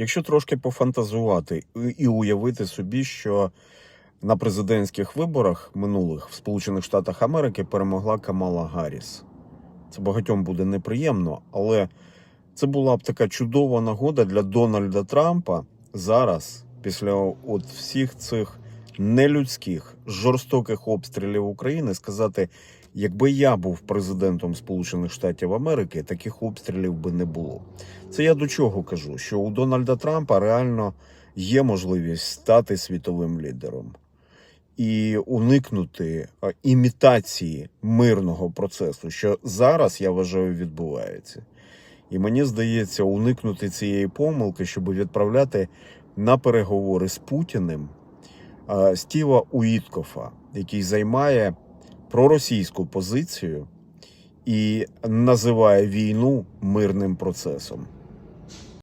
Якщо трошки пофантазувати і- уявити собі, що на президентських виборах минулих в Сполучених Штатах Америки перемогла Камала Гарріс. Це багатьом буде неприємно, але це була б така чудова нагода для Дональда Трампа зараз, після от всіх цих нелюдських жорстоких обстрілів України, сказати: якби я був президентом Сполучених Штатів Америки, таких обстрілів би не було. Це я до чого кажу? Що у Дональда Трампа реально є можливість стати світовим лідером і уникнути імітації мирного процесу, що зараз я вважаю відбувається. І мені здається, уникнути цієї помилки, щоб відправляти на переговори з Путіним Стіва Уіткофа, який займає проросійську позицію і називає війну мирним процесом.